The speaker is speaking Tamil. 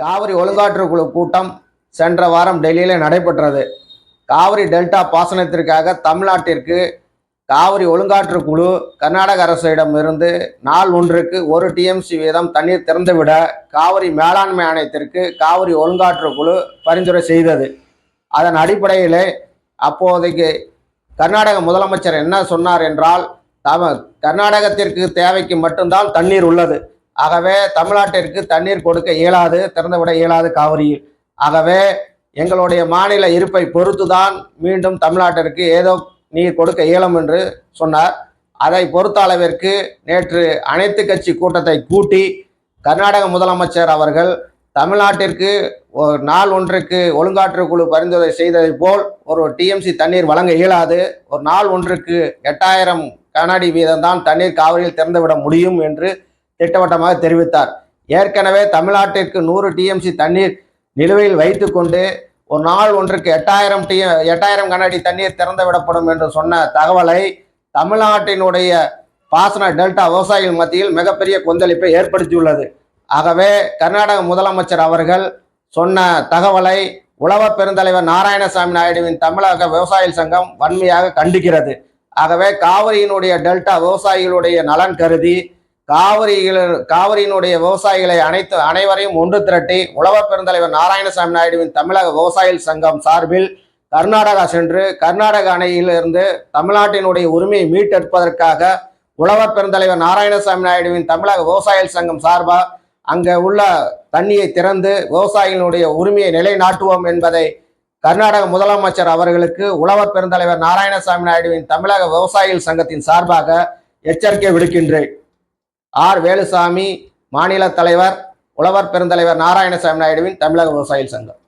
காவிரி ஒழுங்காற்று குழு கூட்டம் சென்ற வாரம் டெல்லியில் நடைபெற்றது. காவிரி டெல்டா பாசனத்திற்காக தமிழ்நாட்டிற்கு காவிரி ஒழுங்காற்று குழு கர்நாடக அரசிடம் இருந்து நாள் ஒன்றுக்கு ஒரு டிஎம்சி வீதம் தண்ணீர் திறந்துவிட காவிரி மேலாண்மை ஆணையத்திற்கு காவிரி ஒழுங்காற்று குழு பரிந்துரை செய்தது. அதன் அடிப்படையிலே அப்போதைக்கு கர்நாடக முதலமைச்சர் என்ன சொன்னார் என்றால் தம கர்நாடகத்திற்கு தேவைக்கு மட்டும்தான் தண்ணீர் உள்ளது. ஆகவே தமிழ்நாட்டிற்கு தண்ணீர் கொடுக்க இயலாது திறந்துவிட இயலாது காவிரியில். ஆகவே எங்களுடைய மாநில இருப்பை பொறுத்துதான் மீண்டும் தமிழ்நாட்டிற்கு ஏதோ நீர் கொடுக்க இயலும் என்று சொன்னார். அதை பொறுத்த அளவிற்கு நேற்று அனைத்து கட்சி கூட்டத்தை கூட்டி கர்நாடக முதலமைச்சர் அவர்கள் தமிழ்நாட்டிற்கு ஒரு நாள் ஒன்றுக்கு ஒழுங்காற்று குழு பரிந்துரை செய்ததைப் போல் ஒரு டிஎம்சி தண்ணீர் வழங்க இயலாது. ஒரு நாள் ஒன்றுக்கு எட்டாயிரம் கனஅடி வீதம்தான் தண்ணீர் காவிரியில் திறந்துவிட முடியும் என்று திட்டவட்டமாக தெரிவித்தார். ஏற்கனவே தமிழ்நாட்டிற்கு நூறு டிஎம்சி தண்ணீர் நிலுவையில் வைத்துக்கொண்டு ஒரு நாள் ஒன்றுக்கு எட்டாயிரம் டி எட்டாயிரம் கனஅடி தண்ணீர் திறந்து விடப்படும் என்று சொன்ன தகவலை தமிழ்நாட்டினுடைய பாசன டெல்டா விவசாயிகள் மத்தியில் மிகப்பெரிய கொந்தளிப்பை ஏற்படுத்தியுள்ளது. ஆகவே கர்நாடக முதலமைச்சர் அவர்கள் சொன்ன தகவலை உழவ பெருந்தலைவர் நாராயணசாமி நாயுடுவின் தமிழக விவசாயிகள் சங்கம் வன்மையாக கண்டிக்கிறது. ஆகவே காவிரியினுடைய டெல்டா விவசாயிகளுடைய நலன் கருதி காவிரிகள் காவிரியினுடைய விவசாயிகளை அனைத்து அனைவரையும் ஒன்று திரட்டி உழவர் பெருந்தலைவர் நாராயணசாமி நாயுடுவின் தமிழக விவசாயிகள் சங்கம் சார்பில் கர்நாடகா சென்று கர்நாடக அணையிலிருந்து தமிழ்நாட்டினுடைய உரிமையை மீட்டெடுப்பதற்காக உழவர் பெருந்தலைவர் நாராயணசாமி நாயுடுவின் தமிழக விவசாயிகள் சங்கம் சார்பாக அங்கே உள்ள தண்ணியை திறந்து விவசாயிகளுடைய உரிமையை நிலைநாட்டுவோம் என்பதை கர்நாடக முதலமைச்சர் அவர்களுக்கு உழவர் பெருந்தலைவர் நாராயணசாமி நாயுடுவின் தமிழக விவசாயிகள் சங்கத்தின் சார்பாக எச்சரிக்கை விடுக்கின்றேன். ஆர் வேலுசாமி மாநில தலைவர் உழவர் பெருந்தலைவர் நாராயணசாமி நாயுடுவின் தமிழக விவசாயிகள் சங்கம்.